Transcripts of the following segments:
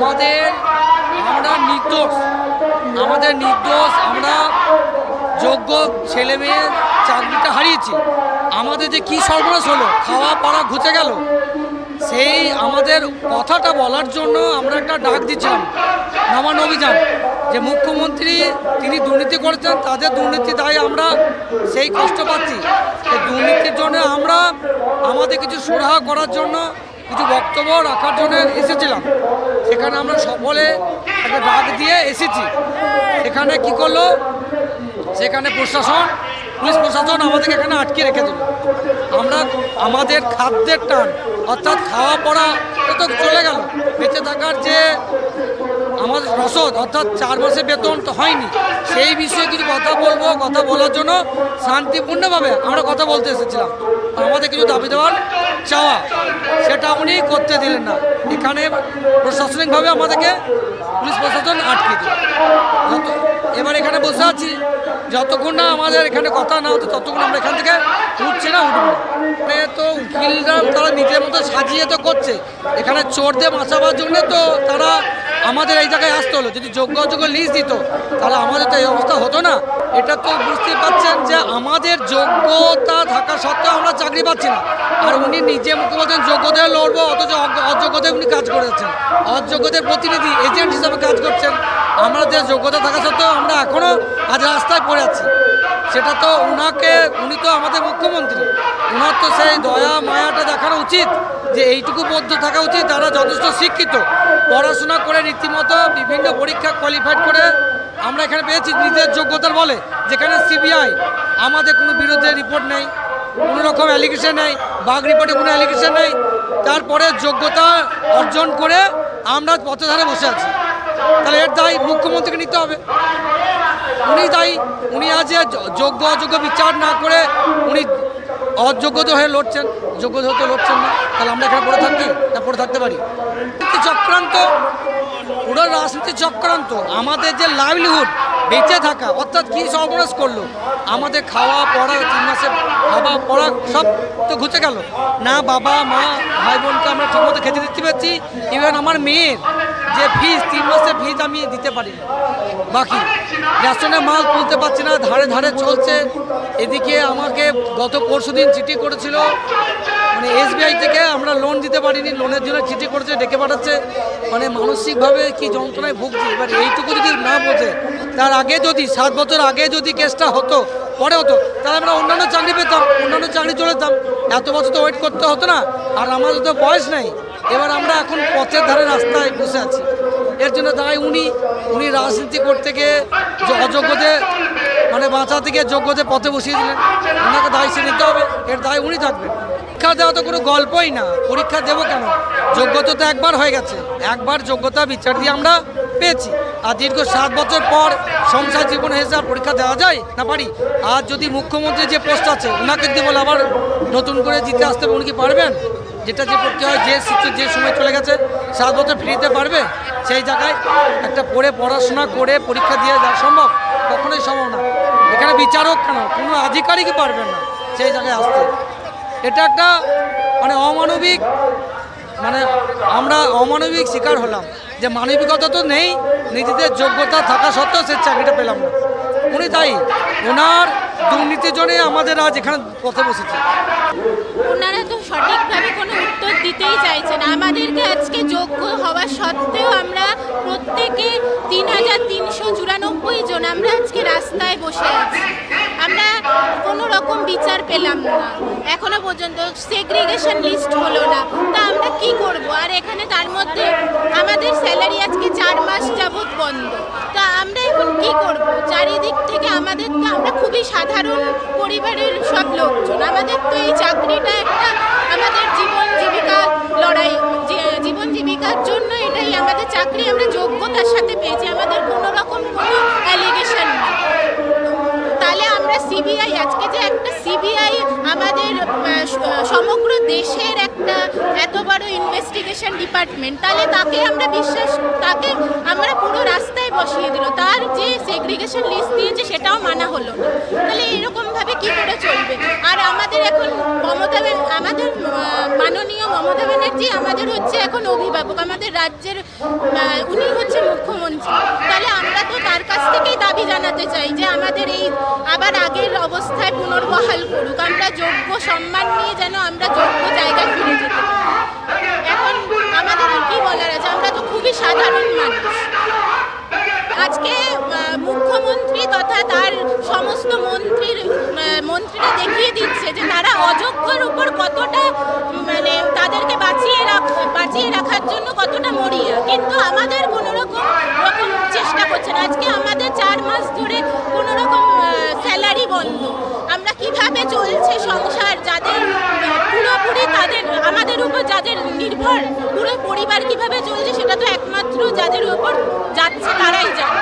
আমাদের আমরা নির্দোষ। আমাদের নির্দোষ, আমরা যোগ্য ছেলে মেয়ে চাকরিটা হারিয়েছি। আমাদের যে কি সর্বনাশ হলো, খাওয়া, পাড়া ঘুচে গেল, সেই আমাদের কথাটা বলার জন্য আমরা একটা ডাক দিচ্ছিলাম, নবান্ন অভিযান, যে মুখ্যমন্ত্রী তিনি দুর্নীতি করেছেন, তাদের দুর্নীতি দায় আমরা সেই কষ্ট পাচ্ছি। দুর্নীতির জন্য আমরা আমাদের কিছু সুরাহা করার জন্য কিছু বক্তব্য রাখার জন্য এসেছিলাম। সেখানে আমরা সকলে একটা ডাক দিয়ে এসেছি। সেখানে কি করল? সেখানে প্রশাসন, পুলিশ প্রশাসন আমাদেরকে এখানে আটকে রেখে দিল। আমরা আমাদের খাদ্যের টান, অর্থাৎ খাওয়া পড়া তো চলে গেল। বেঁচে থাকার যে আমাদের রসদ, অর্থাৎ চার মাসের বেতন তো হয়নি। সেই বিষয়ে কিছু কথা বলব, কথা বলার জন্য শান্তিপূর্ণভাবে আমরা কথা বলতে এসেছিলাম। আমাদের কিছু দাবি দেওয়ার চাওয়া, সেটা উনি করতে দিলেন না। এখানে প্রশাসনিকভাবে আমাদেরকে পুলিশ প্রশাসন আটকে দিল। এবার এখানে বসে আছি, যতক্ষণ না আমাদের এখানে কথা না হতো ততক্ষণ আমরা এখান থেকে উঠছে না, উঠবো না। এখানে তো উকিলরা তারা নিজের মতো সাজিয়ে তো করছে। এখানে চোরদের বাঁচাবার জন্য তো তারা আমাদের এই জায়গায় আসতে হলো। যদি যোগ্য অযোগ্য লিস্ট দিত, তাহলে আমাদের তো এই অবস্থা হতো না। এটা তো বুঝতে পারছেন যে আমাদের যোগ্যতা থাকা সত্ত্বেও আমরা চাকরি পাচ্ছি না। আর উনি নিজে মুখে বলছেন, যোগ্যতায় লড়বো, অথচ অযোগ্যতায় উনি কাজ করেছেন। অযোগ্যদের প্রতিনিধি এজেন্ট হিসাবে কাজ করছেন। আমরা যে যোগ্যতা থাকা সত্ত্বেও আমরা এখনও আজ রাস্তায় পড়ে আছি। সেটা তো উনাকে, উনি তো আমাদের মুখ্যমন্ত্রী। ওনার তো সেই দয়া, মায়াটা দেখানো উচিত যে এইটুকু বদ্ধ থাকা উচিত, তারা যথেষ্ট শিক্ষিত। পড়াশোনা করে রীতিমতো বিভিন্ন পরীক্ষা কোয়ালিফাইড করে আমরা এখানে পেয়েছি, নিজের যোগ্যতার বলে, যেখানে সিবিআই আমাদের কোনো বিরুদ্ধে রিপোর্ট নেই, কোনো রকম অ্যালিগেশন নেই, বাঘ রিপোর্টে কোনো অ্যালিগেশন নেই, তারপরে যোগ্যতা অর্জন করে আমরা পথধারে বসে আছি। তাহলে এর দায় মুখ্যমন্ত্রীকে নিতে হবে। উনি তাই উনি আজ যোগ্য অযোগ্য বিচার না করে উনি অযোগ্যত হয়ে লড়ছেন যোগ্য হতে লড়ছেন না। তাহলে আমরা এখানে পড়ে থাকি না পড়ে থাকতে পারি? চক্রান্ত, পুরো রাজনীতি চক্রান্ত, আমাদের যে লাইভলিহুড বেঁচে থাকা, অর্থাৎ কী সর্বনাশ করল? আমাদের খাওয়া, পড়া, তিন মাসে খাওয়া, পড়া সব তো ঘুচে গেল। না বাবা, মা ভাই বোনকে আমরা ঠিকমতো খেতে দিতে পারছি ইভেন আমার মেয়ের যে ফিজ তিন মাসের ফিজ আমি দিতে পারি। বাকি রেশনে মাল তুলতে পারছি না, ধারে ধারে চলছে। এদিকে আমাকে গত পরশু দিন চিঠি করেছিল মানে এসবিআই থেকে আমরা লোন দিতে পারিনি লোনের জন্য চিঠি করেছে, ডেকে পাঠাচ্ছে। মানে মানসিকভাবে কি যন্ত্রণায় ভুগছি, এবার এইটুকু যদি না বোঝে তার আগে যদি, সাত বছর আগে যদি কেসটা হতো, পরে হতো, তাহলে আমরা অন্যান্য চাকরি পেতাম, অন্যান্য চাকরি চলে যেতাম। এত বছর তো ওয়েট করতে হতো না, আর আমাদের তো বয়স নেই। এবার আমরা এখন পথের ধারে রাস্তায় বসে আছি। এর জন্য দায় উনি উনি রাজনীতি করতে গিয়ে যে অযোগ্যদের মানে বাঁচা থেকে যোগ্যদের পথে বসিয়ে দিলেন, ওনাকে দায় সে নিতে হবে, এর দায় উনি থাকবেন। পরীক্ষা দেওয়া তো কোনো গল্পই না, পরীক্ষা দেবো কেন? যোগ্যতা তো একবার হয়ে গেছে, একবার যোগ্যতা বিচার দিয়ে আমরা পেয়েছি। আর দীর্ঘ সাত বছর পর সংসার জীবন হেসে আর পরীক্ষা দেওয়া যায়? না পারি। আর যদি মুখ্যমন্ত্রী যে পোস্ট আছে ওনাকে যদি বলে আবার নতুন করে জিতে আসতে উনি কি পারবেন? যেটা যে করতে হয়, যে সিচু- যে সময় চলে গেছে, সাত বছর ফ্রিতে পারবে? সেই জায়গায় একটা পড়ে পড়াশোনা করে পরীক্ষা দিয়ে যাওয়া সম্ভব? কখনোই সম্ভব না। এখানে বিচারক কেন? কোনো আধিকারিকই পারবেন না সেই জায়গায় আসতে। এটা একটা মানে অমানবিক মানে আমরা অমানবিক শিকার হলাম। যে মানবিকতা তো নেই, নিজেদের যোগ্যতা থাকা সত্ত্বেও সে চাকরিটা পেলাম না। উনি তাই ওনার দুর্নীতির জন্যই আমাদের আজ এখানে পথে বসেছে। ওনারা তো সঠিকভাবে কোনো উত্তর দিতেই চাইছেন আমাদেরকে আজকে যোগ্য হওয়া সত্ত্বেও আমরা প্রত্যেকে তিন হাজার তিনশো চুরানব্বই জন আমরা আজকে রাস্তায় বসে আছি। আমরা কোনো রকম বিচার পেলাম না। এখনও পর্যন্ত সেগ্রিগেশন লিস্ট হলো না। তা আমরা কি করব? আর এখানে তার মধ্যে আমাদের স্যালারি আজকে চার মাস যাবৎ বন্ধ। তা আমরা এখন কি করব? চারিদিক থেকে আমাদের তো আমরা খুবই সাধারণ পরিবারের সব লোকজন। আমাদের তো এই চাকরিটা একটা আমাদের জীবন জীবিকা লড়াই। জীবন জীবিকার জন্য এটাই আমাদের চাকরি। আমরা যোগ্যতার সাথে পেয়েছি আমাদের কোনো রকম কোনো অ্যালিগেশন নেই তাহলে আমরা সিবিআই আজকে যে একটা সিবিআই আমাদের আহ, স- সমগ্র দেশের একটা এত বড় ইনভেস্টিগেশন ডিপার্টমেন্ট তাহলে তাকে আমরা বিশ্বাস, তাকে আমরা পুরো রাস্তায় বসিয়ে দিল। তার যে সেগ্রিগেশন লিস্ট দিয়েছে, সেটাও মানা হলো তাহলে এরকমভাবে কি করে চলবে? আর আমাদের এখন মমতা আমাদের মাননীয় মমতা ব্যানার্জি আমাদের হচ্ছে এখন অভিভাবক। আমাদের রাজ্যের উনি হচ্ছে মুখ্যমন্ত্রী। তাহলে আমরা তো তার কাছ থেকেই দাবি জানাতে চাই যে আমাদের এই আবার আগের অবস্থায় পুনর্বহাল করুক। আমরা যোগ্য সম্মান নিয়ে যেন আমরা যোগ্য জায়গায় ফিরে যেতে। এখন আমাদের কি বলার আছে? আমরা তো খুবই সাধারণ মানুষ। আজকে মুখ্যমন্ত্রী তথা তার সমস্ত মন্ত্রীর মন্ত্রীরা দেখিয়ে দিচ্ছে যে তারা অযোগ্যর উপর কতটা মানে তাদেরকে বাঁচিয়ে বাঁচিয়ে রাখার জন্য কতটা মরিয়া। কিন্তু আমাদের কোনো রকম রকম চেষ্টা করছে না। আজকে আমাদের চার মাস ধরে কোনো রকম স্যালারি বন্ধ। আমরা কীভাবে চলছে সংসার যাদের, পুরোপুরি তাদের, আমাদের উপর যাদের নির্ভর, পুরো পরিবার কীভাবে চলছে সেটা তো একমাত্র যাদের উপর যাচ্ছে তারাই দেওয়ালে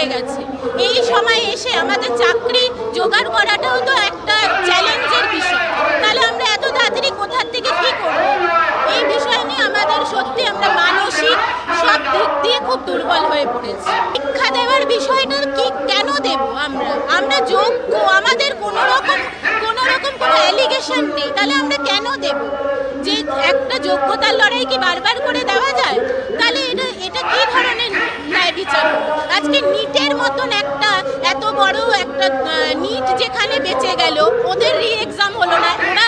থেকে গেছে। এই সময় এসে আমাদের চাকরি জোগাড় করাটাও তো একটা চ্যালেঞ্জের বিষয়। তাহলে আমরা এত তাড়াতাড়ি কোথার থেকে কি করব? এই বিষয় নিয়ে আমাদের সত্যি আমরা মানসিক সব দিক দিয়ে খুব দুর্বল হয়ে পড়েছি। শিক্ষা দেওয়ার বিষয়টা কি কেন দেব আমরা? আমরা যোগ্য, আমাদের কোনো রকম কোনো রকম কোনো অ্যালিগেশন নেই। তাহলে আমরা কেন দেব? যে একটা যোগ্যতার লড়াই কি বারবার করে দেওয়া যায় তাহলে এটা এটা কি ধরনের ন্যায় বিচার। আজকে নিটের মতন একটা, এত বড় একটা নিট যেখানে বেঁচে গেল, ওদের রি এক্সাম হলো না। ওরা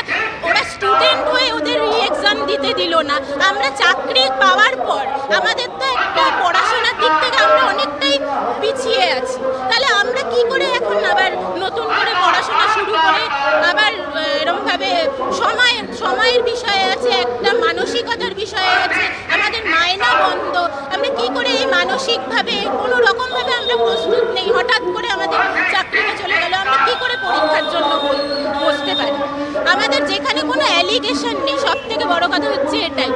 ওরা স্টুডেন্ট হয়ে ওদের রি এক্সাম দিতে দিল না। আমরা চাকরি পাওয়ার পর, আমাদের তো একটা পড়াশোনার দিক থেকে আমরা অনেকটাই পিছিয়ে আছি। তাহলে আমরা কি করে এখন আবার নতুন করে পড়াশোনা শুরু করে? আবার এরমভাবে সময় সময়ের বিষয়ে আছে, একটা মানসিকতার বিষয়ে আছে আমাদের মায়না বন্ধ আমরা কি করে এই মানসিকভাবে কোনো রকমভাবে আমরা প্রস্তুত নেই। হঠাৎ করে আমাদের চাকরিটা চলে গেল। আমরা কী করে পরীক্ষার জন্য বসতে পারি? আমাদের যেখানে কোনো অ্যালিগেশন নেই সব থেকে বড় কথা হচ্ছে এটাই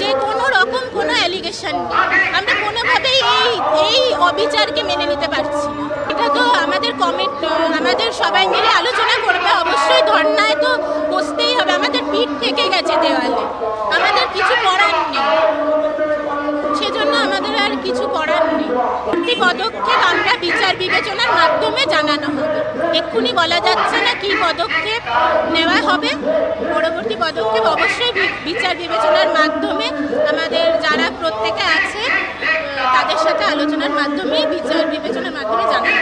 যে কোনো রকম কোনো অ্যালিগেশন নেই। আমরা কোনোভাবেই এই এই অবিচারকে মেনে নিতে পারছি এটা তো আমাদের কমিট আমাদের সবাই মিলে আলোচনা করবে। অবশ্যই ধর্নায় তো বসতেই হবে। আমাদের পিঠ থেকে গেছে দেওয়ালে। আমাদের কিছু করার নেই সেজন্য আমাদের আর কিছু করার নেই পরবর্তী পদক্ষেপ আমরা বিচার বিবেচনার মাধ্যমে জানানো হবে। এক্ষুনি বলা যাচ্ছে না কি পদক্ষেপ নেওয়া হবে। পরবর্তী পদক্ষেপ অবশ্যই বিচার বিবেচনার মাধ্যমে আমাদের যারা প্রত্যেকে আছে তাদের সাথে আলোচনার মাধ্যমে, বিচার বিবেচনার মাধ্যমে জানানো